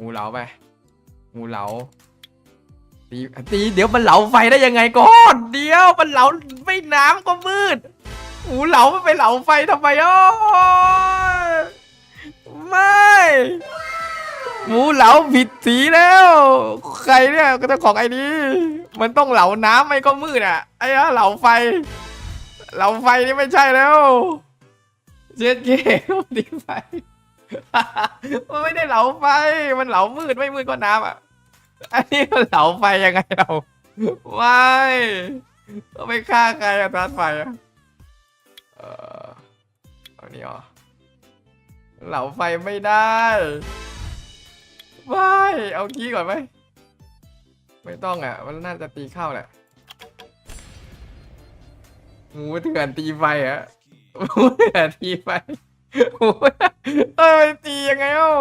งูเหลาไป งูเหลาตีตีเดี๋ยวมันเหลาไฟได้ยังไงก่อนเดี๋ยวมันเหลาไม่น้ำก็มืดงูเหลามันไปเหลาไฟทำไมอ้อไม่หมูเหลาผิดสีแล้ว ใครเนี่ยก็จ้าของไอ้นี้ มันต้องเหลาน้ำไม่ก็มืดอะ ไอ้อเหลาไฟ เหลาไฟนี่ไม่ใช่แล้ว เจ็ดเกมดีไฟ มันไม่ได้เหลาไฟ มันเหลามืดไม่มืดก็น้ำอะ อันนี้มันเหลาไฟยังไงเราไม่ก็ไม่ฆ่าใครอะตานไฟอะเออเอานี่เหรอเหลาไฟไม่ได้ไม่เอากี้ก่อนไหมไม่ต้องอะ มันน่าจะตีเข้าแหละหมูเถื่อนตีไฟอะหมูเถื่อนตีไฟ เอ้ยตียังไงเอ้า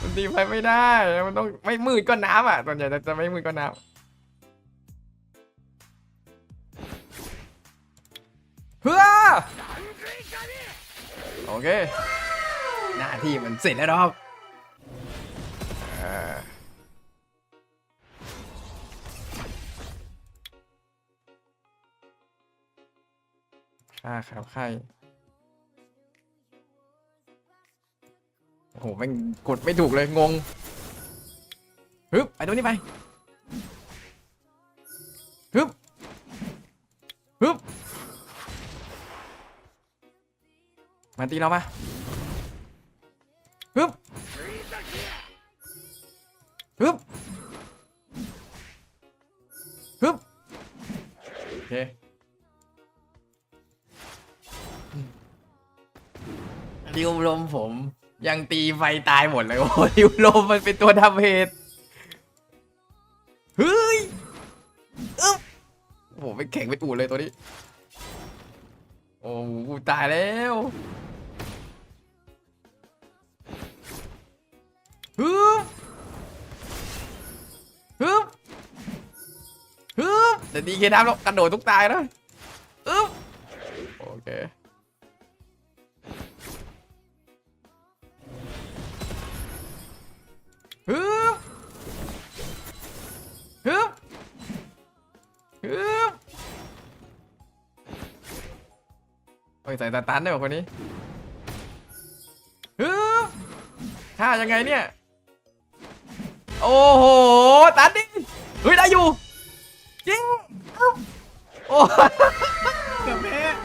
มันตีไฟไม่ได้ มันต้องไม่มืดก็น้ำอะส่วนใหญ่จะไม่มืดก็น้ำเพื่อโอเค หน้าที่มันเสร็จแล้วครับเออค่าครับไข่ โหแม่งกดไม่ถูกเลยงงฮึบไปตรงนี้ไปฮึบฮึบมาตีเรามาฮึบฮึบฮึบโอเคริวลมผม ยังตีไฟตายหมดเลยโอ้โหริวลมมันเป็นตัวทำเหตุเฮ้ยอึ๊บโอ้โหไม่แข็งไปตูดเลยตัวนี้ โอ้โหตายแล้วฮึบฮึบฮึบเดี๋ยวดีเคน้ำแล้วกระโดดทุกตายนะอึ๊บโอเค โอ้ยใส่ตาตันได้บอกคนนี้ฮึท่ายังไงเนี่ย โอ้โห ตันดิเฮ้ยได้อยู่ จริง โอ้เกือบแพ้